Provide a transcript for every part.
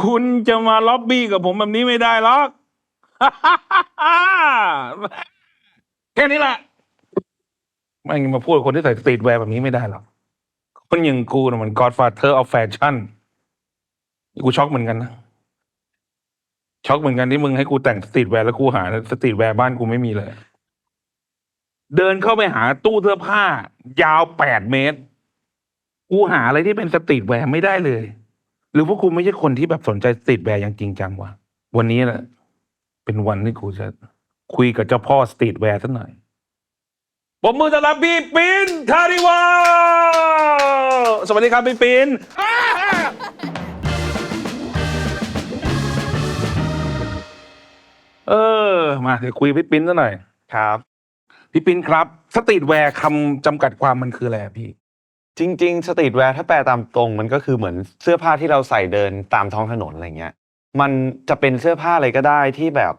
คุณจะมาล็อบบี้กับผมแบบนี้ไม่ได้หรอกแค่นี้แหละไม่งมาพูดคนที่ใส่สตรีทแวร์แบบนี้ไม่ได้หรอกคนอย่างกูนะมัน godfather of fashion กูช็อกเหมือนกันนะช็อกเหมือนกันที่มึงให้กูแต่งสตรีทแวร์แล้วกูหาสตรีทแวร์บ้านกูไม่มีเลย เดินเข้าไปหาตู้เสื้อผ้า ยาวแปดเมตร กูหาอะไรที่เป็นสตรีทแวร์ไม่ได้เลย หรือพวกกูไม่ใช่คนที่แบบสนใจสตรีทแวร์อย่างจริงจังวะวันนี้แหละเป็นวันที่กูจะคุยกับเจ้าพ่อสตรีทแวร์สักหน่อยผมมือต้อนรับพี่ปินคาริวาสวัสดีครับพี่ปินเออ มาเดี๋ยวคุยกับพี่ปิ้นซะหน่อย ครับ พี่ปิ้นครับ สตรีทแวร์คำจำกัดความมันคืออะไรอะพี่ จริง ๆ สตรีทแวร์ถ้าแปลตามตรงมันก็คือเหมือนเสื้อผ้าที่เราใส่เดินตามท้องถนนอะไรเงี้ย มันจะเป็นเสื้อผ้าอะไรก็ได้ที่แบบ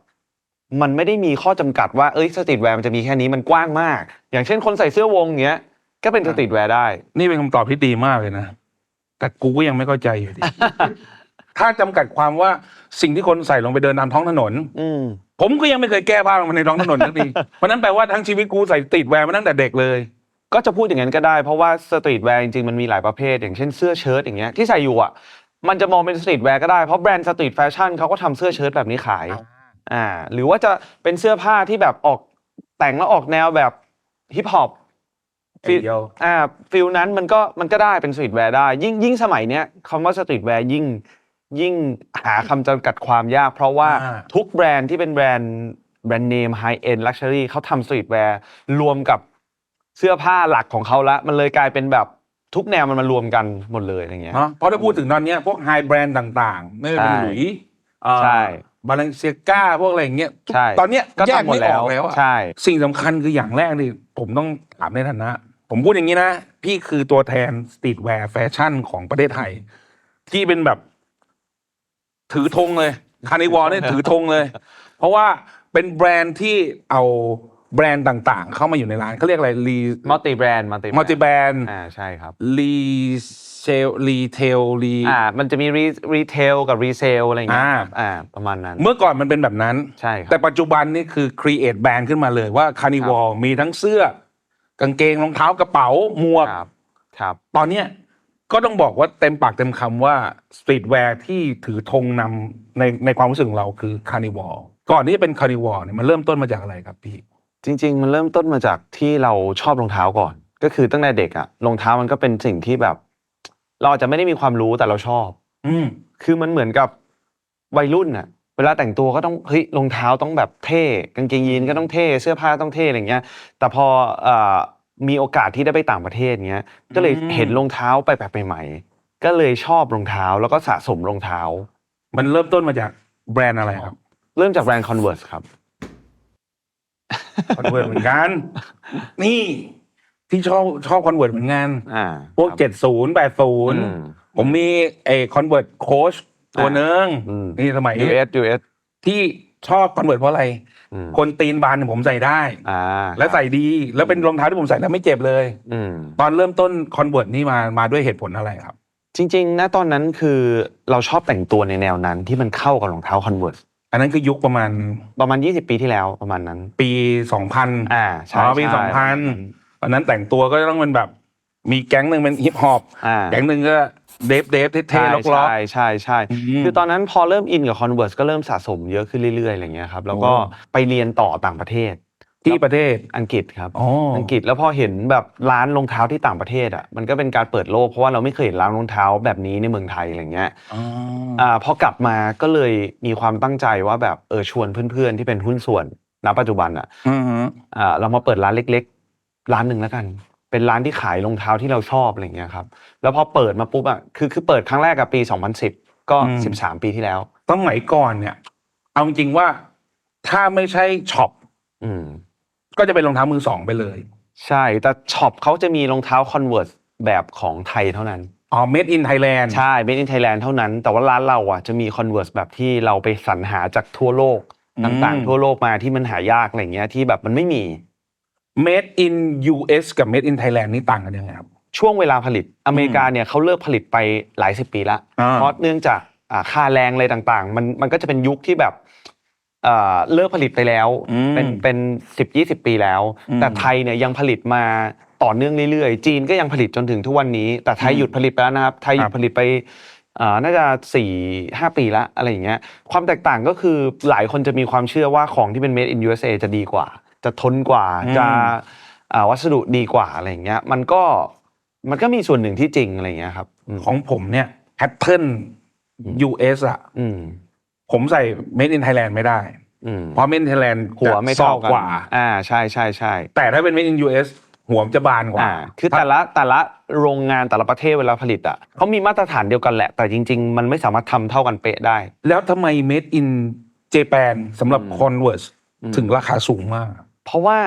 มันไม่ได้มีข้อจำกัดว่าเอ้ยสตรีทแวร์มันจะมีแค่นี้มันกว้างมาก อย่างเช่นคนใส่เสื้อวงเงี้ย ก็เป็นสตรีทแวร์ได้ นี่เป็นคำตอบที่ดีมากเลยนะ แต่กูก็ยังไม่เข้าใจอยู่ดี ถ้าจำกัดความว่าสิ่งที่คนใส่ลงไปเดินตามท้องถนน อืมผมก็ยังไม่เคยแก้ผ้าลงมาในท้องถนนสักทีเพราะนั้นแปลว่าทั้งชีวิตกูใส่สตรีทแวร์มาตั้งแต่เด็กเลย ก็จะพูดอย่างนั้นก็ได้เพราะว่าสตรีทแวร์จริงๆมันมีหลายประเภท อย่างเช่นเสื้อเชิ้ตอย่างเงี้ยที่ใส่อยู่อะมันจะมองเป็นสตรีทแวร์ก็ได้เพราะแบรนด์สตรีทแฟชั่นเขาก็ทำเสื้อเชิ้ตแบบนี้ขายอ่าหรือว่าจะเป็นเสื้อผ้าที่แบบออกแต่งแล้วออกแนวแบบฮิปฮอปฟิลเดียว อ่าฟิลนั้นมันก็มันก็ได้เป็นสตรีทแวร์ได้ ยิ่งยิ่งสมัยเนี้ยคำว่าสตรีทแวร์ยิ่งยิ่งหาคำจำกัดความยาก เพราะว่าอ่า ทุกแบรนด์ที่เป็นแบรนด์แบรนด์เนมไฮเอ็นลักชัวรี่เขาทำสตรีทแวร์รวมกับ เสื้อผ้าหลักของเขาละ มันเลยกลายเป็นแบบทุกแนวมันมารวมกันหมดเลยอย่างเงี้ย เนาะเพราะถ้าพูดถึงตอนเนี้ยพวกไฮแบรนด์ต่างๆ ไม่ว่าเป็นใช่ หลุยใช่ บาลานเซียก้าพวกอะไรอย่างเงี้ยใช่ตอนเนี้ยก็แยกทำหมดไม่อแล้อวกแล้วอะใช่ สิ่งสำคัญคืออย่างแรกนี่ผมต้องถามในฐานะ ผมพูดอย่างนี้นะ พี่คือตัวแทนสตรีทแวร์แฟชั่นของประเทศไทย ที่เป็นแบบ ถือธงเลยคานิวอลเนี่ยถือธงเลย เพราะว่าเป็นแบรนด์ที่เอา แบรนด์ต่างๆ เข้ามาอยู่ในร้านเขาเรียกอะไรรีมัลติแบรนด์มัลติมัลติแบรนด์อ่าใช่ครับรีเซลรีเทลรีอ่ามันจะมีรีรีเทลกับรีเซลอะไรอย่างเงี้ยอ่าครับอ่าประมาณนั้น เมื่อก่อนมันเป็นแบบนั้นใช่ครับแต่ปัจจุบันนี่คือ create แบรนด์ขึ้นมาเลยว่า Carnival มีทั้งเสื้อกางเกงรองเท้ากระเป๋าหมวกครับครับตอนเนี้ยก็ต้องบอกว่าเต็มปากเต็มคำว่าสตรีทแวร์ที่ถือธงนำในในความรู้สึกของเราคือ Carnival ก่อนที่จะเป็น Carnival เนี่ยมันเริ่มต้นมาจากอะไรครับพี่ จริง ๆ มันเริ่มต้นมาจากที่เราชอบรองเท้าก่อน ก็คือตั้งแต่เด็กอะรองเท้ามันก็เป็นสิ่งที่แบบ เราอาจจะไม่ได้มีความรู้แต่เราชอบ อืมคือมันเหมือนกับวัยรุ่นอะเวลาแต่งตัวก็ต้องเฮ้ยรองเท้าต้องแบบเท่กางเกงยีนก็ต้องเท่เสื้อผ้าต้องเท่อะไรเงี้ย แต่พอเอ่อมีโอกาสที่ได้ไปต่างประเทศเงี้ย ก็เลยอืมเห็นรองเท้าไปแบบใหม่ๆก็เลยชอบรองเท้าแล้วก็สะสมรองเท้า มันเริ่มต้นมาจากแบรนด์อะไรครับ เริ่มจากแบรนด์ Converse ครับ คอนเวิร์เหมือนกัน นี่ที่ชอบชอบคอนเวิร์เหมือนกันอ่าพวกครับเจ็ดศูนย์แปดศูนย์อืมผมมีไอ้คอนเวิร์ตโค้ชตัวหนึ่งอืมนี่สมัย US US ที่ชอบคอนเวิร์ตเพราะอะไรอืมคนตีนบานเนี่ยผมใส่ได้อ่าและใส่ดีแล้วเป็นรองเท้าที่ผมใส่แล้วไม่เจ็บเลยอืมตอนเริ่มต้นคอนเวิร์ตนี่มามาด้วยเหตุผลอะไรครับ จริงๆนะตอนนั้นคือเราชอบแต่งตัวในแนวนั้นที่มันเข้ากับรองเท้า Converse อัน นั้นคือยุคประมาณประมาณ 20 ปีที่แล้วประมาณนั้น ปีสองพันอ่าใช่อ๋อปีใช่สองพันตอนนั้นแต่งตัวก็ต้องเป็นแบบ มีแก๊งหนึ่งเป็นฮิปฮอปอ่า แก๊งหนึ่งก็เดฟเดฟเท่ใช่ๆล็อกล็อก ใช่ใช่ใช่อืมคือตอนนั้นพอเริ่มอินกับ Converse ก็เริ่มสะสมเยอะขึ้นเรื่อยๆอะไรเงี้ยครับแล้วก็โอ้ ไปเรียนต่อต่างประเทศ ที่ประเทศอังกฤษครับอ๋ออัอังกฤษแล้วพอเห็นแบบร้านรองเท้าที่ต่างประเทศอะมันก็เป็นการเปิดโลกเพราะว่าเราไม่เคยเห็นร้านรองเท้าแบบนี้ในเมืองไทยอะไรเงี้ยอ๋ออ่าพอกลับมาก็เลยมีความตั้งใจว่าแบบเออชวนเพื่อนๆที่เป็นหุ้นส่วนณปัจจุบันอะอือฮึอ่าเรามาเปิดร้านเล็ก ๆ ร้านหนึ่งแล้วกัน เป็นร้านที่ขายรองเท้าที่เราชอบอะไรเงี้ยครับแล้วพอเปิดมาปุ๊บอะคือคือเปิดครั้งแรกกับปี 2010 ก็ 13 ปีที่แล้วสมัยก่อนเนี่ยเอาจริงๆว่าถ้าไม่ใช่ช็อปอืม ก็จะเป็นรองเท้ามือสองไปเลย ใช่ แต่ช็อปเขาจะมีรองเท้า Converse แบบของไทยเท่านั้น อ๋อ made in Thailand ใช่ Made in Thailand เท่านั้น แต่ว่าร้านเราอะจะมี Converse แบบที่เราไปสรรหาจากทั่วโลกอืมต่างๆ ทั่วโลกมาที่มันหายากอะไรเงี้ยที่แบบมันไม่มี made in US กับ made in Thailand นี่ต่างกันยังไงครับ ช่วงเวลาผลิตอเมริกาเนี่ยเขาเลิกผลิตไปหลายสิบปีละอ่าเพราะเนื่องจากอ่าค่าแรงอะไรต่างๆ มันมันก็จะเป็นยุคที่แบบ เอ่อเลิกผลิตไปแล้ว อืมเป็นเป็นสิบยี่สิบปีแล้ว อืมแต่ไทยเนี่ยยังผลิตมาต่อเนื่องเรื่อยๆ จีนก็ยังผลิตจนถึงทุกวันนี้ แต่ไทยอืมหยุดผลิตไปแล้วนะครับ ไทยหยุครัดบผลิตไปอ่าน่าจะสี่ห้าปีละอะไรอย่างเงี้ยความแตกต่างก็คือหลายคนจะมีความเชื่อว่าของที่เป็น made in USA จะดีกว่า จะทนกว่าจะอ่าวัสดุดีกว่าอะไรอย่างเงี้ยมันก็มันก็มีส่วนหนึ่งที่จริงอะไรอย่างเงี้ยครับอืม ของผมเนี่ยแพทเทิร์น US อะอืม ผมใส่ made in Thailand ไม่ได้ อืมเพราะ made in Thailand หัวไม่ซอเท่ากกันกว่า อ่าใช่ใช่ใช่แต่ถ้าเป็น made in US หัวมันจะบานกว่าอ่า คือแต่ละแต่ละโรงงานแต่ละประเทศเวลาผลิตอะเขามีมาตรฐานเดียวกันแหละ แต่จริง ๆ มันไม่สามารถทำเท่ากันเป๊ะได้ แล้วทำไม made in Japan สำหรับ อืม Converse อืม ถึงราคาสูงมาก เพราะว่า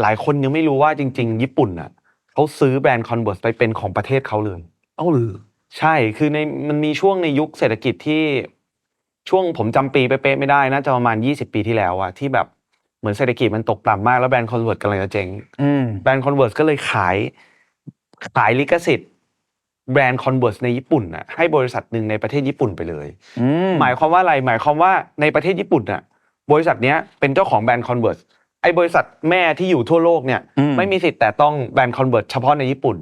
หลายคนยังไม่รู้ว่าจริง ๆ ญี่ปุ่นอะเขาซื้อแบรนด์ Converse ไปเป็นของประเทศเขาเลย เอ้าหรือ ใช่คือในมันมีช่วงในยุคเศรษฐกิจที่ ช่วงผมจำปีเป๊ะๆไม่ได้น่าจะประมาณ 20 ปีที่แล้วอะที่แบบเหมือนเศรษฐกิจมันตกต่ำมากแล้วแบรนด์ Converse กำลังจะเจ๊งอืมแบรนด์ Converse ก็เลยขายขายลิขสิทธิ์แบรนด์ Converse ในญี่ปุ่นน่ะให้บริษัทหนึ่งในประเทศญี่ปุ่นไปเลยอืมหมายความว่าอะไรหมายความว่าในประเทศญี่ปุ่นน่ะบริษัทเนี้ยเป็นเจ้าของแบรนด์ Converse ไอ้บริษัทแม่ที่อยู่ทั่วโลกเนี่ยอืมไม่มีสิทธิ์แต่ต้องแบรนด์ Converse เฉพาะในญี่ปุ่น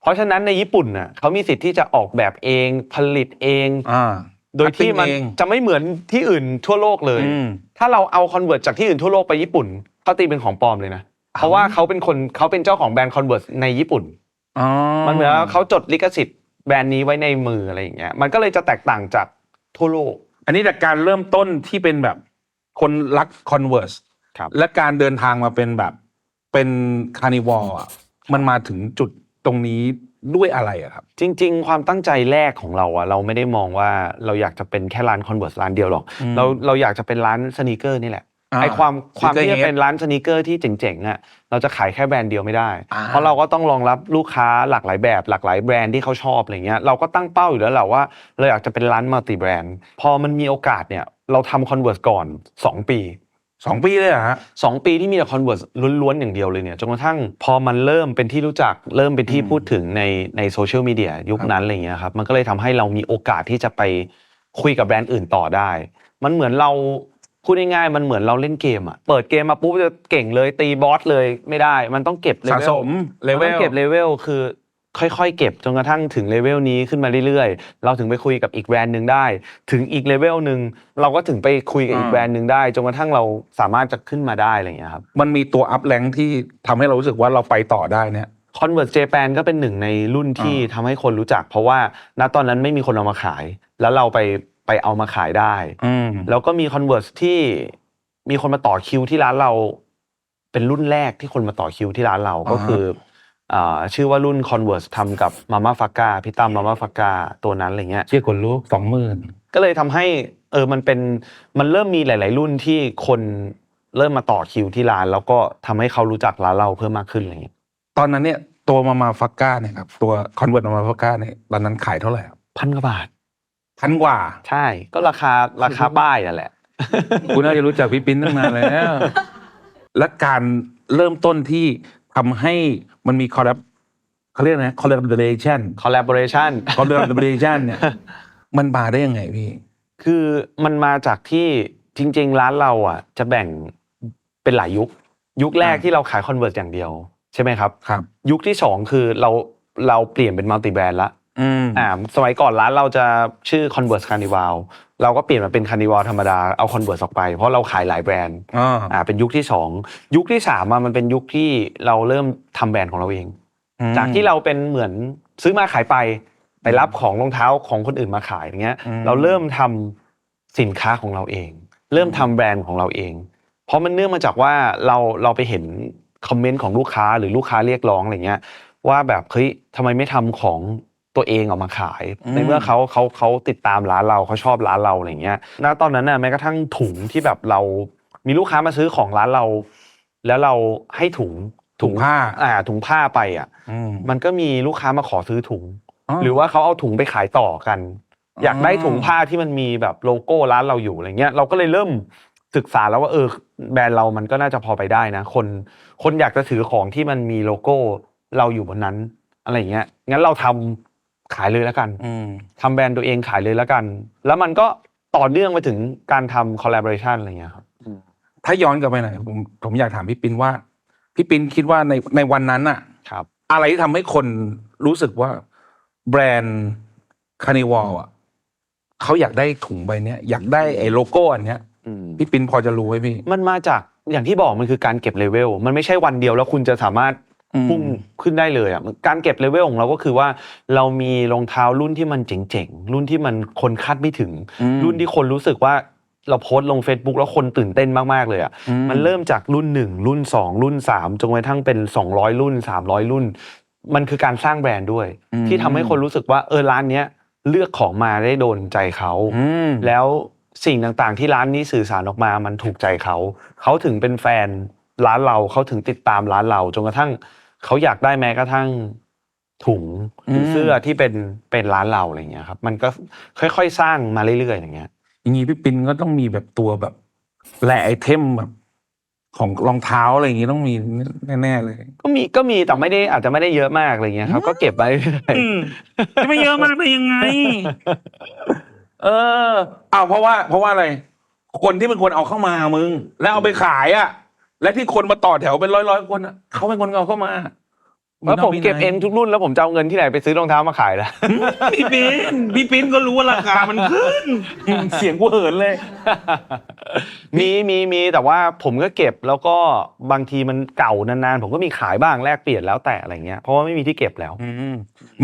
เพราะฉะนั้นในญี่ปุ่นน่ะเขามีสิทธิ์ที่จะออกแบบเองผลิตเองอ่า โดยที่มันเองจะไม่เหมือนที่อื่นทั่วโลกเลย อืม ถ้าเราเอา Converse จากที่อื่นทั่วโลกไปญี่ปุ่นเขาตีเป็นของปลอมเลยนะ เพราะว่าเขาเป็นคนเขาเป็นเจ้าของแบรนด์ Converse ในญี่ปุ่น อ๋อมันเหมือนว่าเขาจดลิขสิทธิ์แบรนด์นี้ไว้ในมืออะไรอย่างเงี้ย มันก็เลยจะแตกต่างจากทั่วโลก อันนี้จากการเริ่มต้นที่เป็นแบบคนรัก Converse ครับ และการเดินทางมาเป็นแบบเป็นคาร์นิวอลอะมันมาถึงจุดตรงนี้ ด้วยอะไรอะครับ จริง ๆ ความตั้งใจแรกของเราอะเราไม่ได้มองว่าเราอยากจะเป็นแค่ร้าน Converse ร้านเดียวหรอก อืมเราเราอยากจะเป็นร้านสนีกเกอร์นี่แหละอ่าไอความความที่ sneaker จะเป็นร้านสนีกเกอร์ที่เจ๋งๆอะเราจะขายแค่แบรนด์เดียวไม่ได้ อ่า เพราะเราก็ต้องรองรับลูกค้าหลากหลายแบบหลากหลายแบรนด์ที่เขาชอบอะไรเงี้ยเราก็ตั้งเป้าอยู่แล้วแหละว่าเราอยากจะเป็นร้านมัลติแบรนด์พอมันมีโอกาสเนี่ยเราทำ Converse ก่อน 2 ปี สองปีเลยเหรอฮะสองปีที่มีแต่ Converse ล้วนๆอย่างเดียวเลยเนี่ยจนกระทั่งพอมันเริ่มเป็นที่รู้จักเริ่มเป็นที่อืมพูดถึงในในโซเชียลมีเดียยุคนั้นอะไรเงี้ยครับมันก็เลยทำให้เรามีโอกาสที่จะไปคุยกับแบรนด์อื่นต่อได้ มันเหมือนเราพูดง่ายๆมันเหมือนเราเล่นเกมอะเปิดเกมมาปุ๊บจะเก่งเลยตีบอสเลยไม่ได้ มันต้องเก็บเลสะเวสลมเลมันเวต้องลเก็บเลเวลคือ ค่อยๆ เก็บจนกระทั่งถึงเลเวลนี้ขึ้นมาเรื่อยๆ เราถึงไปคุยกับอีกแบรนด์หนึ่งได้ ถึงอีกเลเวลหนึ่งเราก็ถึงไปคุยกับอีกแบรนด์หนึ่งได้จนกระทั่งเราสามารถจะขึ้นมาได้อะไรอย่างเงี้ยครับมันมีตัวอัพแรงที่ทำให้เรารู้สึกว่าเราไปต่อได้เนี่ย Converse Japan ก็เป็นหนึ่งในรุ่นที่ทำให้คนรู้จัก เพราะว่าณตอนนั้นไม่มีคนเอามาขาย แล้วเราไปไปเอามาขายได้อืมแล้วก็มี Converse ที่มีคนมาต่อคิวที่ร้านเรา เป็นรุ่นแรกที่คนมาต่อคิวที่ร้านเราก็คืออ่า ชื่อว่ารุ่น Converse ทำกับมาม่าฟากาพี่ตั้มมาม่าฟากาตัวนั้นอะไรเงี้ยเชี่ยคนรู้สองหมื่นก็เลยทำให้เออมันเป็นมันเริ่มมีหลาย ๆ รุ่นที่คนเริ่มมาต่อคิวที่ร้าน แล้วก็ทำให้เขารู้จักร้านเราเพิ่มมากขึ้นอะไรเงี้ยตอนนั้นเนี่ยตัวมามาฟักก้าเนี่ยครับตัวคอนเวิร์ตมามาฟักก้าเนี่ยตอนนั้นขายเท่าไหร่ครับพันกว่าบาทพันกว่า ใช่ ก็ราคาราคาป้ายนั่นแหละคุณน่าจะรู้จักพี่ปิ้นตั้งนานแล้วและการเริ่มต้นที่ทำให้ มันมีคอร์รัปเขาเรียกนะ collaboration collaboration collaboration เนี่ยมันมาได้ยังไงพี่คือมันมาจากที่จริง ๆ ร้านเราอะ จะแบ่งเป็นหลายยุค ยุคแรกอ่าที่เราขายคอนเวิร์ตอย่างเดียว ใช่ไหมครับ ครับ ยุคที่สองคือเราเราเปลี่ยนเป็นมัลติแบรนด์ละอืมอ่าสมัยก่อนร้านเราจะชื่อ Converse Carnival เราก็เปลี่ยนมาเป็น Carnival ธรรมดาเอา Converse ออกไป เพราะเราขายหลายแบรนด์อ่าอ่าเป็นยุคที่สองยุคที่สามอะมันเป็นยุคที่เราเริ่มทำแบรนด์ของเราเอง จากที่เราเป็นเหมือนซื้อมาขายไปไปรับของรองเท้าของคนอื่นมาขายอย่างเงี้ย อืม เราเริ่มทำสินค้าของเราเอง เริ่มทำแบรนด์ของเราเอง เพราะมันเนื่องมาจากว่าเราเราไปเห็นคอมเมนต์ของลูกค้าหรือลูกค้าเรียกร้องอะไรเงี้ยว่าแบบเฮ้ยทำไมไม่ทำของ ตัวเองออกมาขายอืมในเมื่อเขาเขาเขาติดตามร้านเราเขาชอบร้านเราอะไรเงี้ยณตอนนั้นน่ะแม้กระทั่งถุงที่แบบเรา มีลูกค้ามาซื้อของร้านเรา แล้วเราให้ถุงถุงผ้า อ่า ถุงผ้าไปอะอืมมันก็มีลูกค้ามาขอซื้อถุงอ๋อหรือว่าเขาเอาถุงไปขายต่อกันอ๋อออยากได้ถุงผ้าที่มันมีแบบโลโก้ร้านเราอยู่อะไรเงี้ย เราก็เลยเริ่มศึกษาแล้วว่าเออแบรนด์เรามันก็น่าจะพอไปได้นะ คนคนอยากจะถือของที่มันมีโลโก้เราอยู่บนนั้น อะไรอย่างเงี้ยงั้นเราทำ ขายเลยแล้วกันอืมทำแบรนด์ตัวเองขายเลยแล้วกัน แล้วมันก็ต่อเนื่องไปถึงการทำ collaboration อะไรเงี้ยครับถ้าย้อนกลับไปหน่อยผมผมอยากถามพี่ปินว่า พี่ปินคิดว่าในในวันนั้นอะครับ อะไรที่ทำให้คนรู้สึกว่าแบรนด์คานิวอลอะเขาอยากได้ถุงใบเนี้ยอยากได้ไอ้โลโก้อันเนี้ยอืมพี่ปินพอจะรู้ไหมพี่ มันมาจากอย่างที่บอกมันคือการเก็บเลเวล มันไม่ใช่วันเดียวแล้วคุณจะสามารถอืม พุ่งขึ้นได้เลยอะการเก็บเลเวลของเราก็คือว่าเรามีรองเท้ารุ่นที่มันเจ๋งๆ รุ่นที่มันคนคาดไม่ถึงอืมรุ่นที่คนรู้สึกว่าเราโพสต์ลง Facebook แล้วคนตื่นเต้นมาก ๆ เลยอะอืมมันเริ่มจากรุ่น 1 รุ่น 2 รุ่น 3 จนกระทั่งเป็น 200 รุ่น 300 รุ่น มันคือการสร้างแบรนด์ด้วย ที่ทำให้คนรู้สึกว่าเออร้านเนี้ยเลือกของมาได้โดนใจเขาอืมแล้วสิ่งต่างๆ ที่ร้านนี้สื่อสารออกมามันถูกใจเขา เขาถึงเป็นแฟน ร้านเราเขาถึงติดตามร้านเราจนกระทั่งเขาอยากได้แม้กระทั่งถุงหรือมเสื้อที่เป็นเป็นร้านเราอะไรเงี้ยครับ มันก็ค่อยๆสร้างมาเรื่อยๆอย่างเงี้ยอย่างนี้พี่ปินก็ต้องมีแบบตัวแบบแหล่ไอเทมแบบของรองเท้าอะไรอย่างงี้ต้องมีแน่ๆเลย ก็มีก็มีแต่ไม่ได้อาจจะไม่ได้เยอะมากอะไรเงี้ยครับ ก็เก็บไว้เรื่อยจะไม่เยอะมากได้ยังไง เออเอาเพราะว่า เพราะว่าอะไร คนที่เป็นคนเอาเข้ามามึง แล้วเอาไปขายอะ และที่คนมาต่อแถวเป็นร้อยร้อยๆคนอะเขาเป็นคนเอาเข้ามาๆแล้วผมเก็บเองทุกรุ่นแล้วผมจะเอาเงินที่ไหนไปซื้อรองเท้ามาขายล่ะพี่ปิ้นพี่ปิ้นก็รู้ว่าราคามันขึ้น เสียงกูเหินเลย มีมีมีแต่ว่าผมก็เก็บแล้วก็บางทีมันเก่านานๆผมก็มีขายบ้างแลกเปลี่ยนแล้วแต่อะไรเงี้ยเพราะว่าไม่มีที่เก็บแล้วอืม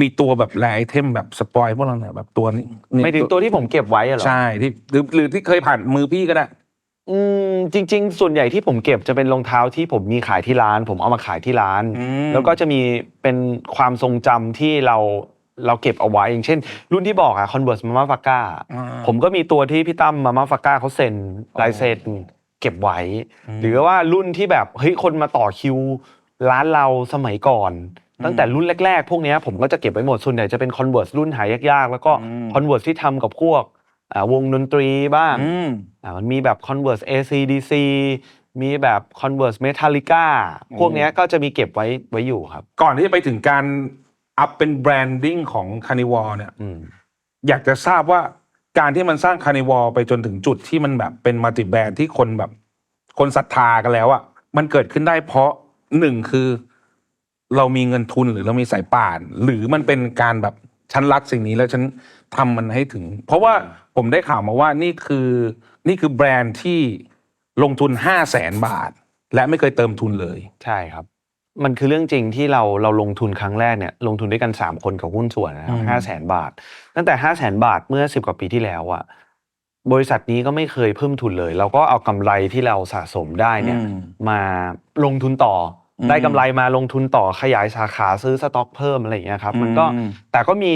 มีตัวแบบแหล่ไอเทมแบบสปอยพวกเราเนี่ยแบบตัวนี้นี่ไม่ถึงตัวที่ผมเก็บไว้อะเหรอใช่ที่หรือหรือที่เคยผ่านมือพี่ก็ได้ อืมจริง ๆ ส่วนใหญ่ที่ผมเก็บจะเป็นรองเท้าที่ผมมีขายที่ร้าน ผมเอามาขายที่ร้าน อืม แล้วก็จะมีเป็นความทรงจำที่เราเราเก็บเอาไว้อย่างเช่น รุ่นที่บอกอะ Converse Mama f a k a อ่า ผมก็มีตัวที่พี่ตั้ม Mama f a k a เขาเซ็นลายเซ็นเก็บไว้หรือว่ารุ่นที่แบบเฮ้ยคนมาต่อคิว ร้านเราสมัยก่อน ตั้งแต่รุ่นแรก ๆ พวกเนี้ยผมก็จะเก็บไว้หมดส่วนใหญ่จะเป็น Converse รุ่นหายากๆแล้วก็ Converse ที่ทำกับพวกอ่า วงดนตรีบ้างอืมอ่ามันมีแบบ Converse ACDC มีแบบ Converse Metallica พวกเนี้ยก็จะมีเก็บไว้ไว้อยู่ครับ ก่อนที่จะไปถึงการอัพเป็นแบรนดิ้งของคานิวอลเนี่ยอืมอยากจะทราบว่าการที่มันสร้างคานิวอลไปจนถึงจุดที่มันแบบเป็นมัลติแบรนด์ที่คนแบบ คนศรัทธากันแล้วอะมันเกิดขึ้นได้เพราะหนึ่งคือ เรามีเงินทุนหรือเรามีสายป่าน หรือมันเป็นการแบบ ฉันรักสิ่งนี้แล้วฉันทำมันให้ถึง เพราะว่าผมได้ข่าวมาว่านี่คือนี่คือแบรนด์ที่ลงทุนห้าแสนบาท และไม่เคยเติมทุนเลย ใช่ครับ มันคือเรื่องจริงที่เราเราลงทุนครั้งแรกเนี่ยลงทุนด้วยกัน 3 คนกับหุ้นส่วนนะครัอืบมห้าแสนบาท ตั้งแต่ห้าแสนบาทเมื่อ 10 กว่าปีที่แล้วอะบริษัทนี้ก็ไม่เคยเพิ่มทุนเลย เราก็เอากำไรที่เราสะสมได้เนี่ยอืมมาลงทุนต่ออม ได้กำไรมาลงทุนต่อขยายสาขาซื้อสต็อกเพิ่มอะไรอย่างเงี้ยครับมันก็อืมแต่ก็มี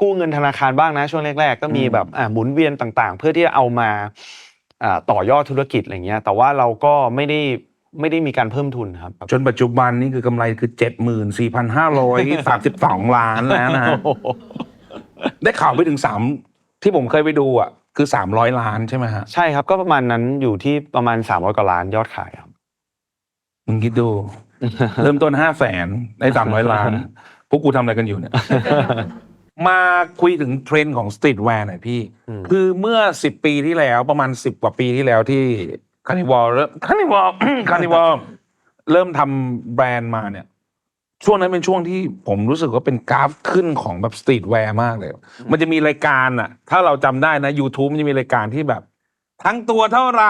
กู้เงินธนาคารบ้างนะช่วงแรกๆ ก็มีอืมแบบอ่าหมุนเวียนต่างๆ เพื่อที่จะเอามาอ่าต่อยอดธุรกิจอะไรเงี้ยแต่ว่าเราก็ไม่ได้ไม่ได้มีการเพิ่มทุนครับ จนปัจจุบันนี่คือกำไรคือเจ็ดหมื่นสี่พันห้าร้อยสามสิบสองล้านแล้วนะฮะได้ข่าวไปถึงสามที่ผมเคยไปดูอะคือสามร้อยล้านใช่ไหมฮะใช่ครับก็ประมาณนั้นอยู่ที่ประมาณ300กว่าล้านยอดขายครับมึงคิดดู เริ่มต้นห้าแสนได้สามร้อยล้าน พวกกูทำอะไรกันอยู่เนี่ย มาคุยถึงเทรนด์ของสตรีทแวร์หน่อยพี่อืมคือเมื่อสิบปีที่แล้วประมาณสิบกว่าปีที่แล้วที่คานิวอลเริ่มคานิวอลคานิวอลเริ่มทำแบรนด์มาเนี่ย ช่วงนั้นเป็นช่วงที่ผมรู้สึกว่าเป็นกราฟขึ้นของแบบสตรีทแวร์มากเลย มันจะมีรายการอะถ้าเราจำได้นะ YouTube มันจะมีรายการที่แบบ ทั้งตัวเท่าไหร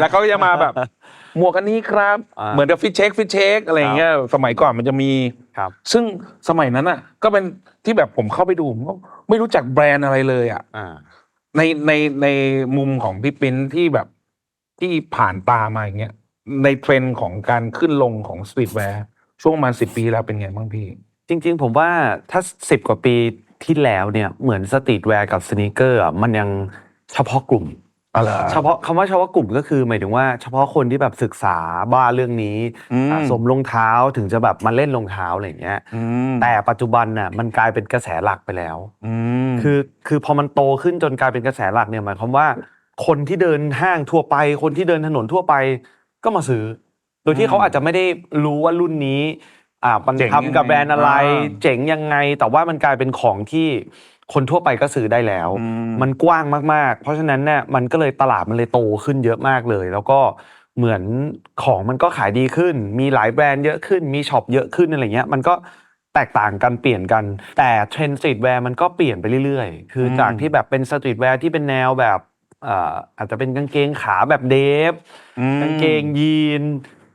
แล้วเขาก็จะมาแบบ หมวกอันนี้ครับ อ่าเหมือนกับฟิชเช็คฟิชเช็คอะไรอย่างเงี้ยสมัยก่อนมันจะมีครับ ซึ่งสมัยนั้นอะ ก็เป็นที่แบบผมเข้าไปดูผมก็ไม่รู้จักแบรนด์อะไรเลยอะ อ่า ในในในมุมของพี่ปิ้นที่แบบที่ผ่านตามาอย่างเงี้ยในเทรนด์ของการขึ้นลงของสตรีทแวร์ช่วงประมาณสิบปีแล้วเป็นไงบ้างพี่ จริงๆ ผมว่าถ้า 10 กว่าปีที่แล้วเนี่ยเหมือนสตรีทแวร์กับสน e เกอร์มันยังเฉพาะกลุ่ม อะไรเฉพาะคำว่าเฉพาะกลุ่มก็คือหมายถึงว่าเฉพาะคนที่แบบศึกษาบ้าเรื่องนี้อืม สะสมรองเท้าถึงจะแบบมาเล่นรองเท้าอะไรอย่างเงี้ย อืมแต่ปัจจุบันน่ะมันกลายเป็นกระแสหลักไปแล้ว อืมคือคือพอมันโตขึ้นจนกลายเป็นกระแสหลักเนี่ยหมายความว่า คนที่เดินห้างทั่วไป คนที่เดินถนนทั่วไปก็มาซื้อ โดยที่เขาอาจจะไม่ได้รู้ว่ารุ่นนี้อ่ามันเจ๋งทำกับยังไงแบรนด์อะไรอ่าเจ๋งยังไงแต่ว่ามันกลายเป็นของที่ คนทั่วไปก็ซื้อได้แล้วอืมมันกว้างมากๆ เพราะฉะนั้นเนี่ยมันก็เลยตลาดมันเลยโตขึ้นเยอะมากเลย แล้วก็เหมือนของมันก็ขายดีขึ้น มีหลายแบรนด์เยอะขึ้น มีช็อปเยอะขึ้นอะไรเงี้ย มันก็แตกต่างกันเปลี่ยนกัน แต่เทรนด์สตรีทแวร์มันก็เปลี่ยนไปเรื่อยๆ คือจากที่แบบเป็นสตรีทแวร์ที่เป็นแนวแบบอ่าอาจจะเป็นกางเกงขาแบบเดฟอืมกางเกงยีน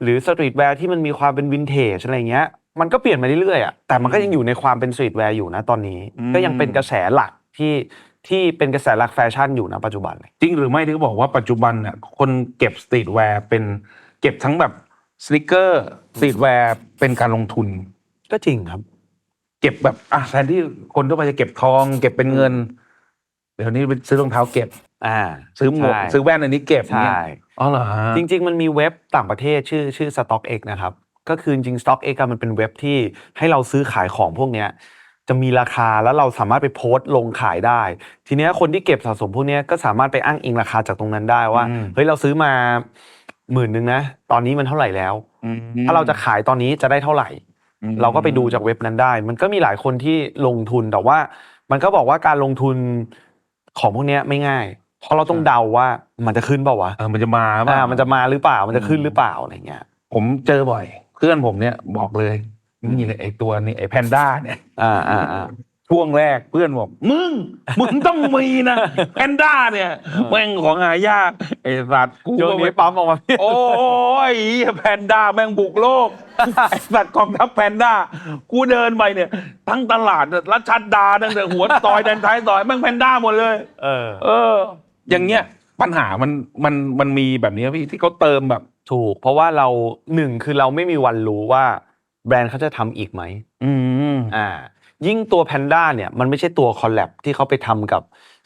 หรือสตรีทแวร์ที่มันมีความเป็นวินเทจอะไรเงี้ย มันก็เปลี่ยนมาเรื่อยๆอะแต่มันก็ยังอยู่ในความเป็นสตรีทแวร์อยู่นะตอนนี้อืมก็ยังเป็นกระแสหลักที่ที่เป็นกระแสหลักแฟชั่นอยู่นะปัจจุบันเลย จริงหรือไม่ที่เขาบอกว่าปัจจุบันเนี่ยคนเก็บสตรีทแวร์เป็นเก็บทั้งแบบสนิเกอร์สตรีทแวร์เป็นการลงทุน ก็จริงครับ เก็บแบบอะแทนที่คนทั่วไปจะเก็บทอง เก็บเป็นเงิน เดี๋ยวนี้ไปซื้อรองเท้าเก็บ อ่า ซื้อหมวกใช่ ซื้อแว่นอันนี้เก็บใช่เนี่ยอ๋อเหรอฮะ จริง ๆ มันมีเว็บต่างประเทศชื่อชื่อ StockX นะครับ ก็คือจริงๆ StockX อะมันเป็นเว็บที่ให้เราซื้อขายของพวกเนี้ยจะมีราคาแล้วเราสามารถไปโพสต์ลงขายได้ ทีเนี้ยคนที่เก็บสะสมพวกเนี้ยก็สามารถไปอ้างอิงราคาจากตรงนั้นได้ว่าอืมเฮ้ยเราซื้อมาหมื่นหนึ่งนะตอนนี้มันเท่าไหร่แล้วอืมถ้าเราจะขายตอนนี้จะได้เท่าไหร่อืมเราก็ไปดูจากเว็บนั้นได้ มันก็มีหลายคนที่ลงทุนแต่ว่า มันก็บอกว่าการลงทุนของพวกเนี้ยไม่ง่าย เพราะเราต้องเดาว่ามันจะขึ้นเปล่าวะเออมันจะมาเปล่อ่ามันจะมาหรือเปล่ามันจะขึ้นหรือเปล่าอะไรเงี้ย ผมเจอบ่อย เพื่อนผมเนี่ยบอกเลยนี่เลยไอ้ตัวนี้ไอ้แพนด้าเนี่ย อ่าอ่าอ่าช่วงแรกเพื่อนบอกมึงมึงต้องมีนะแพนด้าเนี่ยแม่งของหายากไอ้สัตว์กูโยนก็นี้ไม่ปั๊มออกมาโอ้ยแพนด้าแม่งบุกโลกไอ้สัตว์กองทัพแพนด้ากูเดินไปเนี่ย ทั้งตลาดรัชชัดดาตั้งแต่หัวซอยแดนท้ายซอยแม่งแพนด้าหมดเลย เออ เออ อย่างเงี้ยปัญหามันมันมันมีแบบนี้พี่ที่เขาเติมแบบ ถูก เพราะว่าเราหนึ่งคือเราไม่มีวันรู้ว่าแบรนด์เขาจะทำอีกไหมอืมอ่า ยิ่งตัวแพนด้าเนี่ยมันไม่ใช่ตัวคอลแลบที่เขาไปทำกับ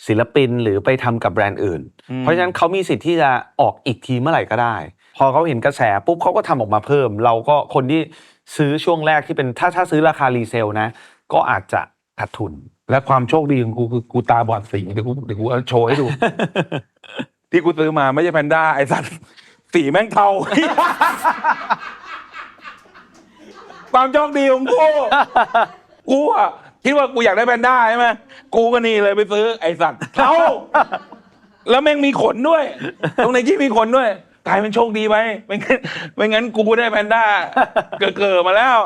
ศิลปินหรือไปทำกับแบรนด์อื่นอืมเพราะฉะนั้นเขามีสิทธิ์ที่จะออกอีกทีเมื่อไหร่ก็ได้ พอเขาเห็นกระแสปุ๊บเขาก็ทำออกมาเพิ่ม เราก็คนที่ซื้อช่วงแรกที่เป็นถ้าถ้าซื้อราคารีเซลนะ ก็อาจจะขาดทุน และความโชคดีของกูคือกูตาบอดสีเดี๋ยวกูเดี๋ยวกูเอาโชว์ให้ดู ที่กูซื้อมาไม่ใช่แพนด้าไอ้สัตว์ สีแม่งเทา ความโชคดีของกู กูอะคิดว่ากูอยากได้แพนด้าใช่ไหมกูก็นี่เลยไปซื้อไอสัตว์เทาแล้วแม่งมีขนด้วย ตรงในที่มีขนด้วยกลายเป็นโชคดีไปไม่งั้นไม่งั้นกูได้แพนด้าเกิดเกิดมาแล้ว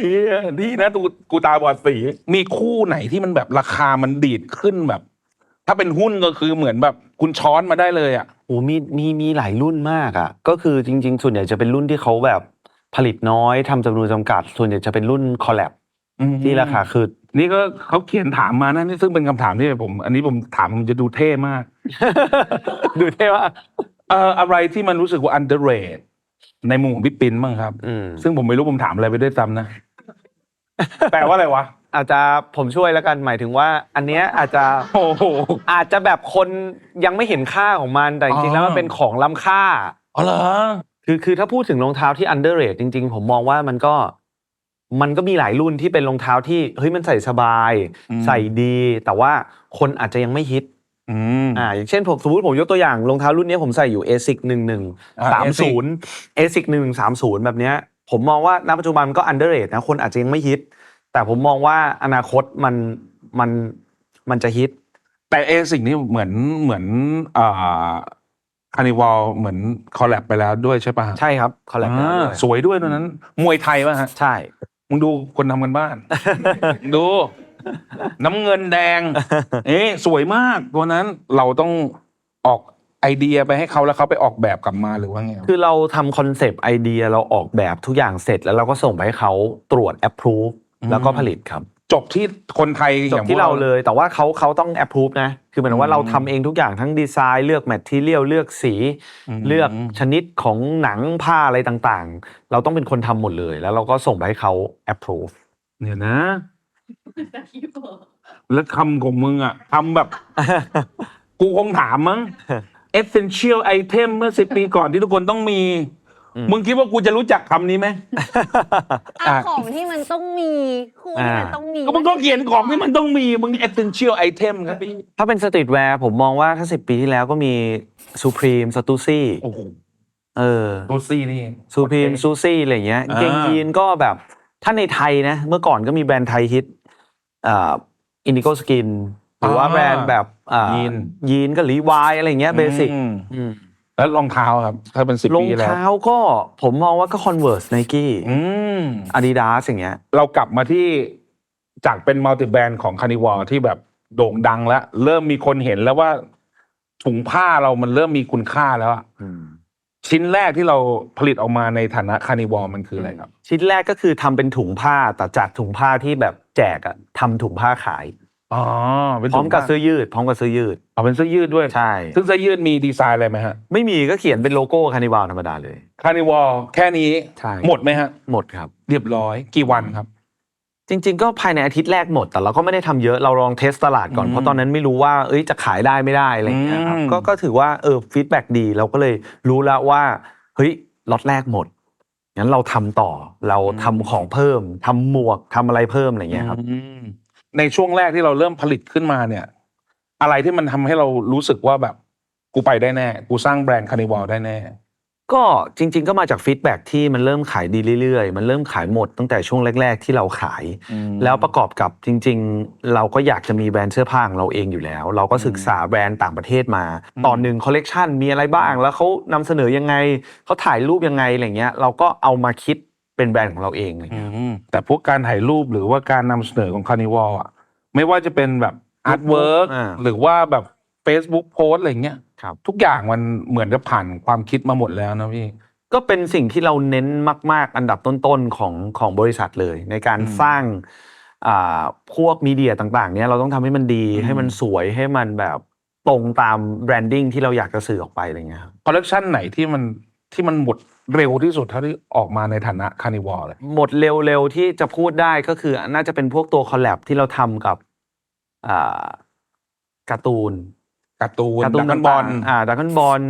เหี้ยดีนะกูกูตาบอดสี มีคู่ไหนที่มันแบบราคามันดีดขึ้นแบบ ถ้าเป็นหุ้นก็คือเหมือนแบบ คุณช้อนมาได้เลยอะ โอ้มีมีมีหลายรุ่นมากอะ ก็คือจริง ๆ ส่วนใหญ่จะเป็นรุ่นที่เขาแบบผลิตน้อยทำจำนวนจำกัด ส่วนใหญ่จะเป็นรุ่นคอลแลบที่ราคาคือ นี่ก็เขาเขียนถามมานะนี่ซึ่งเป็นคำถามที่ผม อันนี้ผมถามมันจะดูเท่มาก ดูเท่ว่าเอ่ออะไรที่มันรู้สึกว่า underrated ในมุมของพี่ปินบ้างครับ อืมซึ่งผมไม่รู้ผมถามอะไรไปด้วยซ้ำนะ แปลว่าอะไรวะ อาจจะผมช่วยแล้วกันหมายถึงว่า อันเนี้ยอาจจะโอ้โห อาจจะแบบคนยังไม่เห็นค่าของมันแต่จริงๆแล้วมันเป็นของล้ำค่า อ๋อเหรอ คือคือถ้าพูดถึงรองเท้าที่ underrated จริง ๆ ผมมองว่ามันก็ มันก็มีหลายรุ่นที่เป็นรองเท้าที่เฮ้ยมันใส่สบาย อืม ใส่ดี แต่ว่าคนอาจจะยังไม่ฮิตอืม อ่าอย่างเช่นผมสมมติผมยกตัวอย่างรองเท้ารุ่นนี้ผมใส่อยู่ ASIC หนึ่งหนึ่งอ่าสามศูนย์ ASIC หนึ่งสามศูนย์แบบเนี้ยผมมองว่าณปัจจุบันมันก็ underrated นะคนอาจจะยังไม่ฮิต แต่ผมมองว่าอนาคตมันมันมันจะฮิต แต่เอสิ่งนี้เหมือนเหมือนอ่าคานิวัลเหมือนคอลแลบไปแล้วด้วยใช่ปะใช่ครับคอลแลบอ่าสวยด้วยตัวนั้น มวยไทยป่ะฮะใช่ มึงดูคนทำกันบ้าน ดู น้ำเงินแดง เอ๊ะสวยมากตัวนั้นเราต้องออกไอเดียไปให้เขาแล้วเขาไปออกแบบกลับมาหรือว่าไงคือเราทำคอนเซปต์ไอเดียเราออกแบบทุกอย่างเสร็จแล้วเราก็ส่งไปให้เขาตรวจ approve อืม แล้วก็ผลิตครับ จบที่คนไทยจอบย่างพวที่กเราเลย แต่ว่าเขาเขาต้อง approve นะ คือหมายถึงว่าอืมเราทำเองทุกอย่างทั้งดีไซน์เลือก material เลือกสีอืมเลือกชนิดของหนังผ้าอะไรต่างๆ เราต้องเป็นคนทำหมดเลย แล้วเราก็ส่งไปให้เขา approve เนี่ยนะ แล้วคำของมึงอะทำแบบ กูคงถามมั้ง essential item เมื่อสิบปีก่อนที่ทุกคนต้องมีอื มมึงคิดว่ากูจะรู้จักคำนี้ไหมอะอะของที่มันต้องมีคู่ที่มันอ่าต้องมีก็มึงก็เขียนของที่มันต้องมีมึง essential item ครับพี่ถ้าเป็นสตรีทแวร์ผมมองว่าถ้าสิปีที่แล้วก็มี Supreme s t u s y โอ้โหเออตัวซี่นี่ Supreme s u s y อะไรอย่างเงี้ยอ่าเกงยีนก็แบบถ้าในไทยนะเมื่อก่อนก็มีแบรนด์ไทยฮิตอ่าอินดิโกสกินหรือว่าอ่าแบรนด์แบบอ่ายีนยีนก็รีวายอะไรเงี้ยเบสิกอืม แล้วรองเท้าครับ ถ้าเป็นสิบรองปีแล้ว เท้าก็ผมมองว่าก็ Converse Nike อืม Adidas อย่างเงี้ย เรากลับมาที่จากเป็นมัลติแบรนด์ของคานิวอลที่แบบโด่งดังแล้ว เริ่มมีคนเห็นแล้วว่าถุงผ้าเรามันเริ่มมีคุณค่าแล้วอะชิ้นแรกที่เราผลิตออกมาในฐานะคานิวอลมันคืออะไรครับ ชิ้นแรกก็คือทำเป็นถุงผ้าแต่จากถุงผ้าที่แบบแจกอะทำถุงผ้าขาย อ๋อเป็นพร้อมกับถุงผ้าเสื้อยืด พร้อมกับเสื้อยืดเอาเป็นเสื้อยืดด้วยใช่ ซึ่งเสื้อยืดมีดีไซน์อะไรไหมฮะไม่มีก็เขียนเป็นโลโก้คานิวาลธรรมดาเลย คานิวอลแค่นี้ใช่ หมดไหมฮะ หมดครับ เรียบร้อยกี่วันครับ จริง ๆ ก็ภายในอาทิตย์แรกหมด แต่เราก็ไม่ได้ทำเยอะเราลองเทสตลาดก่อน อืมเพราะตอนนั้นไม่รู้ว่าเอ้ยจะขายได้ไม่ได้อะไรอย่างเงี้ยครับอืม ก็ก็ถือว่าเออฟีดแบ็ดีเราก็เลยรู้แล้วว่าเฮ้ยล็อตแรกหมดงั้นเราทำต่อเราทำของเพิ่มทำหมวกทำอะไรเพิ่มอะไรเงี้ยครับ อืม ในช่วงแรกที่เราเริ่มผลิตขึ้นมาเนี่ย อะไรที่มันทำให้เรารู้สึกว่าแบบ กูไปได้แน่ กูสร้างแบรนด์คานิวอลได้แน่ ก็จริง ๆ ก็มาจากฟีดแบ็ที่มันเริ่มขายดีเรื่อยๆ มันเริ่มขายหมดตั้งแต่ช่วงแรก ๆ ที่เราขายอืมแล้วประกอบกับจริง ๆ เราก็อยากจะมีแบรนด์เสื้อผ้าของเราเองอยู่แล้ว เราก็ศึกษาแบรนด์ต่างประเทศมาอืม ตอนหนึ่งคอลเลกชันมีอะไรบ้างแล้วเขานำเสนอยังไงเขาถ่ายรูปยังไงอะไรเงี้ยเราก็เอามาคิดเป็นแบรนด์ของเราเองอะไรอืเงี้ยม แต่พวกการถ่ายรูปหรือว่าการนำเสนอของคานิวอลอะ ไม่ว่าจะเป็นแบบอาร์ตเวิร์กอ่าหรือว่าแบบ Facebook โพสอะไรเงี้ยครับ ทุกอย่างมันเหมือนจะผ่านความคิดมาหมดแล้วนะพี่ ก็เป็นสิ่งที่เราเน้นมาก ๆ อันดับต้น ๆ ของของบริษัทเลย ในการอืมสร้างอ่าพวกมีเดียต่าง ๆ เนี้ยเราต้องทำให้มันดีอืม ให้มันสวยให้มันแบบตรงตามแบรนดิ้งที่เราอยากจะสื่อออกไปอะไรเงี้ยครับ คอลเลกชันไหนที่มัน ที่มันหมดเร็วที่สุดเท่าที่ออกมาในฐานะคานิวอลเลย หมดเร็วๆที่จะพูดได้ก็คือน่าจะเป็นพวกตัวคอลแลบที่เราทำกับอ่าการ์ตูน การ์ตูนการ์ตูนดักบอลต่างๆอ่าดักกันบอล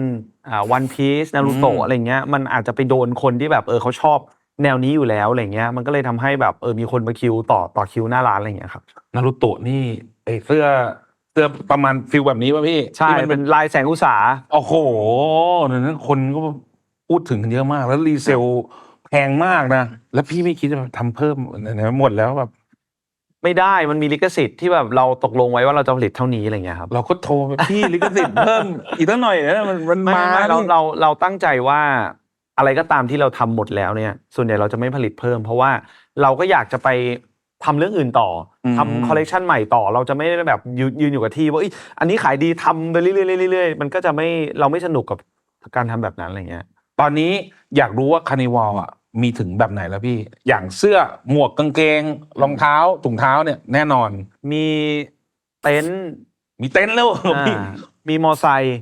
อ่าวันพีซนารูโตอืมอะไรเงี้ยมันอาจจะไปโดนคนที่แบบเออเขาชอบแนวนี้อยู่แล้วอะไรเงี้ย มันก็เลยทำให้แบบเออมีคนมาคิวต่อต่อคิวหน้าร้านอะไรเงี้ยครับ นารุโตะนี่ไอเสื้อเสื้อประมาณฟิลแบบนี้ป่ะพี่ใช่ที่มันเป็เป็นนลายแสงอุตสาโอ้โหเดี๋ยวนั้นคนก็ พูดถึงกันเยอะมาก แล้วรีเซลแพงมากนะ แล้วพี่ไม่คิดจะทำเพิ่มไหนๆหมดแล้วแบบไม่ได้มันมีลิขสิทธิ์ที่แบบเราตกลงไว้ว่าเราจะผลิตเท่านี้อะไรเงี้ยครับเราก็โทรไปพี่ลิขสิทธิ์เพิ่มอีกตั้งหน่อยนะมันมันไม่มาไม่เรานี่เราเราตั้งใจว่าอะไรก็ตามที่เราทำหมดแล้วเนี่ย ส่วนใหญ่เราจะไม่ผลิตเพิ่ม เพราะว่าเราก็อยากจะไปทำเรื่องอื่นต่ออม ทำคอลเลกชันใหม่ต่อ เราจะไม่ได้แบบยืนยืนอยู่กับที่ว่าเอ้ยอันนี้ขายดีทำไปเรื่อยๆเรื่อยๆมันก็จะไม่เราไม่สนุกกับการทำแบบนั้นอะไรเงี้ย ตอนนี้อยากรู้ว่าคานิวอลอะมีถึงแบบไหนแล้วพี่ อย่างเสื้อหมวกกางเกง รองเท้าถุงเท้าเนี่ยแน่นอน มีเต็นท์มีเต็นท์แล้วอ่าพี่มีมอไซค์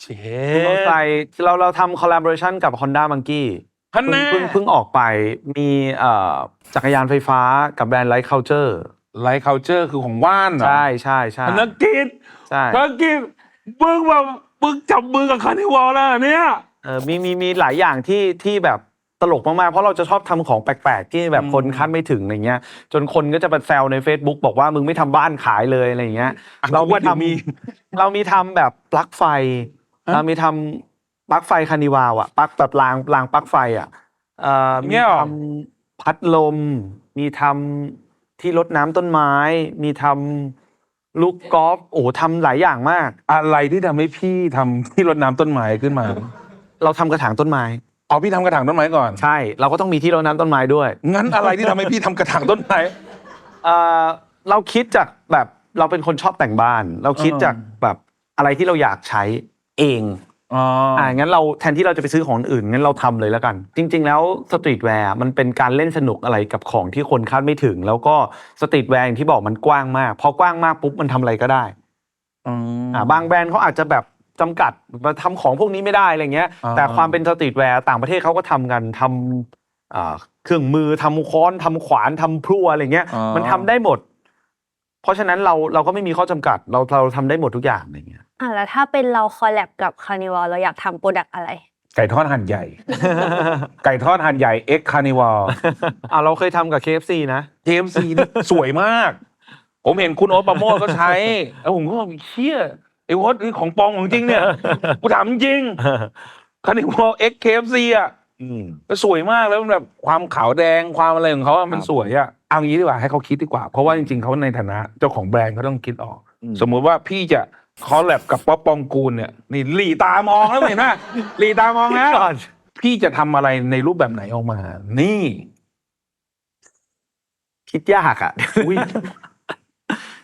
เชมีมอไซค์เราเราทำคอลลาบอร์ชันกับ Honda Monkey ฮันเพิ่งแน่เพิ่งเพิ่งออกไปมีเอ่อจักรยานไฟฟ้ากับแบรนด์ไลท์เคาเจอร์ไลท์เคาเจอร์คือของว่านเหรอใช่ใช่ใช่ธนกิจใช่ธนกิจมึงแบบมึงจับมือกับคานิวอลแล้วเหรอเนี่ย เออมีมีมีหลายอย่างที่ที่แบบตลกมากๆ เพราะเราจะชอบทำของแปลกๆ ที่แบบอืมคนคาดไม่ถึงอะไรเงี้ย จนคนก็จะมาแซวใน Facebook บอกว่ามึงไม่ทำบ้านขายเลยอะไรเงี้ยเราว่ามีเดี๋ยวทำมีเรามีทำแบบปลั๊กไฟฮะเรามีทำปลั๊กไฟคานิวาวอะปลั๊กแบบรางรางปลั๊กไฟอะเอ่ออย่างมีเงี้ยเหรอทำพัดลม มีทำที่รดน้ำต้นไม้ มีทำลูกกอล์ฟโอ้ทำหลายอย่างมาก อะไรที่ทำให้พี่ทำที่รดน้ำต้นไม้ขึ้นมา เราทำกระถางต้นไม้อ๋อพี่ทำกระถางต้นไม้ก่อน ใช่ เราก็ต้องมีที่รดน้ำต้นไม้ด้วยงั้นอะไรที่ทำให้พี่ทำกระถางต้นไม้ เอ่อเราคิดจากแบบเราเป็นคนชอบแต่งบ้าน เราคิดอ่าจากแบบอะไรที่เราอยากใช้เอง อ๋ออ่างั้นเราแทนที่เราจะไปซื้อของอื่นงั้นเราทำเลยแล้วกัน จริง ๆ แล้วสตรีทแวร์มันเป็นการเล่นสนุกอะไรกับของที่คนคาดไม่ถึง แล้วก็สตรีทแวร์อย่างที่บอกมันกว้างมาก พอกว้างมากปุ๊บมันทำอะไรก็ได้อืมอ่าบางแบรนด์เขาอาจจะแบบ จำกัดมาทำของพวกนี้ไม่ได้อะไรเงี้ยอ่าแต่ความเป็นสตรีทแวร์ต่างประเทศเขาก็ทำกันทำอ่าเครื่องมือทำค้อนทำขวานทำพลั่วอะไรเงี้ยอ่ามัมันทำได้หมด เพราะฉะนั้นเราเราก็ไม่มีข้อจำกัด เราเราทำได้หมดทุกอย่างอะไรเงี้ยอะแล้วถ้าเป็นเราคอลแลบกับคานิว a ลเราอยากทำโปรดักอะไรไก่ทอดหั่นใหญ่ ไก่ทอดหั่นใหญ่เอ็กคานิวอลอ่าเราเคยทำกับ KFC นะ KFC นี่สวยมาก ผมเห็นคุณโอ๊ตปราโมดก็ใช้ แล้วผมก็บอกเชี่ยไอ้โอ๊ตนี่ของปลองของจริงเนี่ยกูถามจริงคานิวอลเอ็กเคฟซีอะอืมก็สวยมากแล้วมันแบบความขาวแดงความอะไรของเขาอะมันครับสวยอะเอางี้ดีกว่าให้เขาคิดดีกว่าเพราะว่าจริงๆเขาในฐานะเจ้าของแบรนด์เขาต้องคิดออก สมมุติว่าพี่จะคอลแลบกับป๊อปปองกูลเนี่ยนี่หลีตามองแล้วเห็นไหมหลีตามองแล้วพี่จะทำอะไรในรูปแบบไหนออกมา นี่ คิดยากอะอุ้ย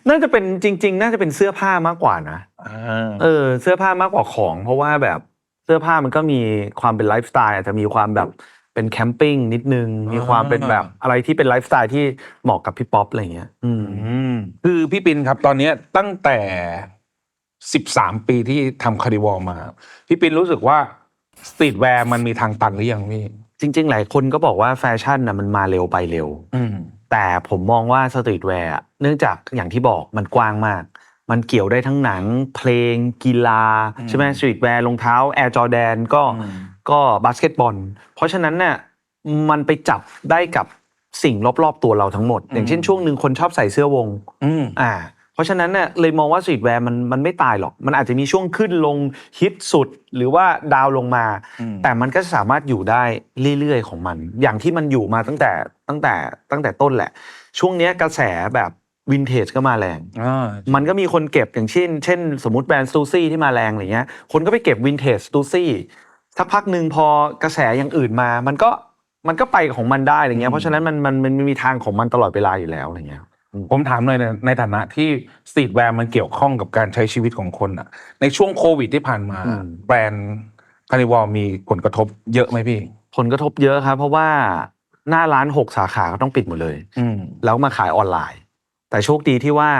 น่าจะเป็นจริง ๆ น่าจะเป็นเสื้อผ้ามากกว่านะอ่าเออ เสื้อผ้ามากกว่าของ เพราะว่าแบบเสื้อผ้ามันก็มีความเป็นไลฟ์สไตล์อาจจะมีความแบบเป็นแคมปิ้งนิดนึง มีความเป็นแบบอะไรที่เป็นไลฟ์สไตล์ที่เหมาะกับพี่ป๊อปอะไรเงี้ยอืมอืมคือพี่ปินครับตอนเนี้ยตั้งแต่สิบสามปีที่ทำคาริวอลมา พี่ปินรู้สึกว่าสตรีทแวร์มันมีทางตันหรือยังพี่จริง ๆ หลายคนก็บอกว่าแฟชั่นนะมันมาเร็วไปเร็วอืม แต่ผมมองว่าสตรีทแวร์อะเนื่องจากอย่างที่บอกมันกว้างมาก มันเกี่ยวได้ทั้งหนังเพลงกีฬาอืมใช่ไหมสตรีทแวร์รองเท้าแอร์จอแดนก็อืมก็บาสเกตบอล เพราะฉะนั้นเนี่ยมันไปจับได้กับสิ่งรอบๆตัวเราทั้งหมด อย่างเช่นช่วงหนึ่งคนชอบใส่เสื้อวงอืมอ่าเพ ราะฉะนั้นเนี่ยเลยมองว่าสตรีทแวร์มันมันไม่ตายหรอก มันอาจจะมีช่วงขึ้นลงฮิตสุดหรือว่าดาวน์ลงมาอืมแต่มันก็สามารถอยู่ได้เรื่อยๆของมัน อย่างที่มันอยู่มาตั้งแต่ตั้งแต่ตั้งแต่ต้นแหละ ช่วงเนี้ยกระแสแบบวินเทจก็มาแรงอ่ามันก็มีคนเก็บอย่างเช่น เช่น สมมติแบรนด์สตูซี่ที่มาแรงอะไรเงี้ย คนก็ไปเก็บวินเทจสตูซี่สักพักหนึ่งพอกระแสอย่างอื่นมา มันก็มันก็ไปของมันได้อะไรเงี้ย เพราะฉะนั้นมันมันมันมีทางของมันตลอดเวลาอยู่แล้วอะไรเงี้ย ผมถามหน่อยนะในฐานะที่สตรีทแวร์มันเกี่ยวข้องกับการใช้ชีวิตของคนอะในช่วงโควิดที่ผ่านมาอืมแบรนด์คาริวอลมีผลกระทบเยอะไหมพี่ ผลกระทบเยอะครับ เพราะว่าหน้าร้านหกสาขาก็ต้องปิดหมดเลยอืมแล้วมาขายออนไลน์ แต่โชคดีที่ว่า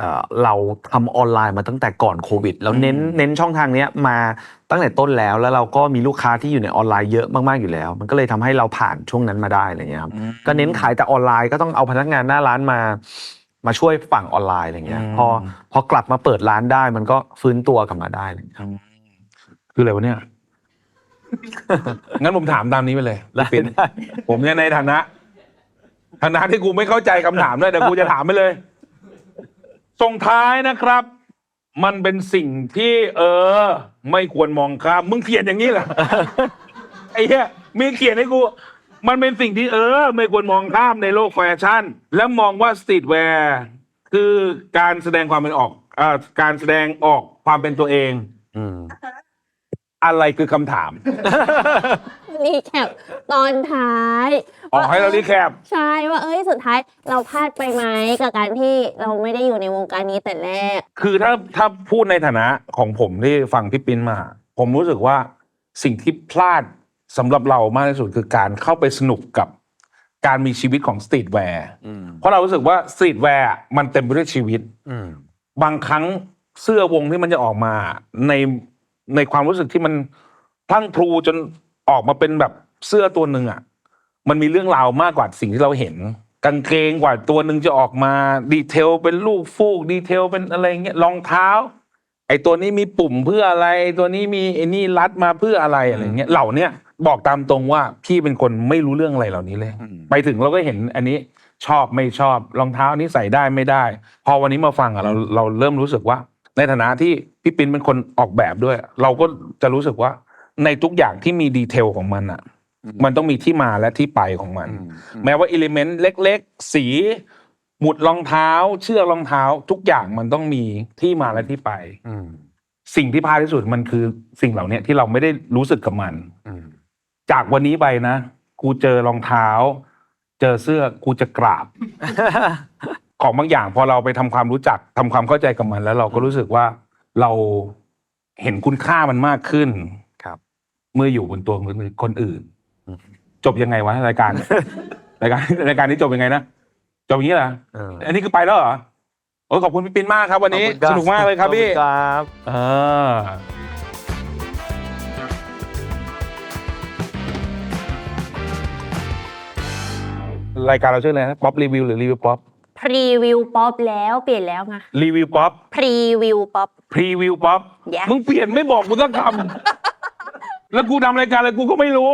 เอ่อเราทำออนไลน์มาตั้งแต่ก่อนโควิด แล้วเน้นอืมเน้นช่องทางเนี้ยมาตั้งแต่ต้นแล้ว แล้วเราก็มีลูกค้าที่อยู่ในออนไลน์เยอะมากๆอยู่แล้ว มันก็เลยทำให้เราผ่านช่วงนั้นมาได้อะไรเงี้ยครับก็เน้นขายแต่ออนไลน์ก็ต้องเอาพนักงานหน้าร้านมา มาช่วยฝั่งออนไลน์อะไรเงี้ยอืมพอพอกลับมาเปิดร้านได้ มันก็ฟื้นตัวกลับมาได้อะไรเงี้ยคืออะไรวะเนี่ยงั้นผมถามตามนี้ไปเลยได้พี่ปิ๊นได้ผมเนี่ยในฐานะฐานะที่กูไม่เข้าใจคำถามด้วยแต่กูจะถามไปเลย ส่งท้ายนะครับ มันเป็นสิ่งที่ เออ ไม่ควรมองข้ามมึงเขียนอย่างนี้เหรอ ไอ้เหี้ยมีเขียนให้กู มันเป็นสิ่งที่เออ ไม่ควรมองข้ามในโลกแฟชั่น แล้วมองว่าสตรีทแวร์คือการแสดงความเป็นออกเอ่อการแสดงออกความเป็นตัวเอง อืม อะไรคือคำถาม รีแคปตอนท้ายออกให้เรารีแคป ใช่ว่าเอ้ยสุดท้ายเราพลาดไปไหมกับการที่เราไม่ได้อยู่ในวงการนี้แต่แรก คือถ้าถ้าพูดในฐานะของผมที่ฟังพี่ปิ้นมา ผมรู้สึกว่าสิ่งที่พลาดสำหรับเรามากที่สุดคือการเข้าไปสนุกกับการมีชีวิตของสตรีทแวร์อืมเพราะเรารู้สึกว่าสตรีทแวร์มันเต็มไปด้วยชีวิตอืมบางครั้งเสื้อวงที่มันจะออกมาใน ในความรู้สึกที่มันพลั่งพลูจนออกมาเป็นแบบเสื้อตัวหนึ่งอะ มันมีเรื่องราวมากกว่าสิ่งที่เราเห็นกางเกงกว่าตัวหนึ่งจะออกมาดีเทลเป็นลูกฟูกดีเทลเป็นอะไรเงี้ยรองเท้า ไอ้ตัวนี้มีปุ่มเพื่ออะไรไอ้ตัวนี้มีไอ้นี่รัดมาเพื่ออะไรอะไรเงี้ยเหล่าเนี้ยบอกตามตรงว่าพี่เป็นคนไม่รู้เรื่องอะไรเหล่านี้เลยอืมไปถึงเราก็เห็นอันนี้ชอบไม่ชอบรองเท้านี้ใส่ได้ไม่ได้ พอวันนี้มาฟังอะเราเราเริ่มรู้สึกว่า ในฐานะที่พี่ปินเป็นคนออกแบบด้วย เราก็จะรู้สึกว่าในทุกอย่างที่มีดีเทลของมันอะมันต้องมีที่มาและที่ไปของมัน แม้ว่าอิเลเมนต์เล็ก ๆ สีหมุดรองเท้า เชือกรองเท้า ทุกอย่างมันต้องมีที่มาและที่ไปอืมสิ่งที่พลาดที่สุดมันคือสิ่งเหล่านี้ที่เราไม่ได้รู้สึกกับมันอืมจากวันนี้ไปนะ กูเจอรองเท้า เจอเสื้อกูจะกราบ ของบางอย่างพอเราไปทำความรู้จักทำความเข้าใจกับมัน แล้วเราก็รู้สึกว่าเราเห็นคุณค่ามันมากขึ้นครับ เมื่ออยู่บนตัวคนอื่นอืมจบยังไงวะรายการรายการรายการนี้จบยังไงนะจบอย่างนี้เหรอเอออันนี้คือไปแล้วเหรอโอ้ยขอบคุณพี่ปินมากครับวันนี้ขอบคุณสนุกมากเลยครับพี่ขอณครับเออรายการเราชื่ออะไรนะป๊อปรีวิวหรือรีวิวป๊อป พรีวิวป๊อปแล้วเปลี่ยนแล้วไงรีวิวป๊อปพรีวิวป๊อปพรีวิวป๊อป Yeah มึงเปลี่ยนไม่บอกกูสักคำ แล้วกูทำรายการอะไรกูก็ไม่รู้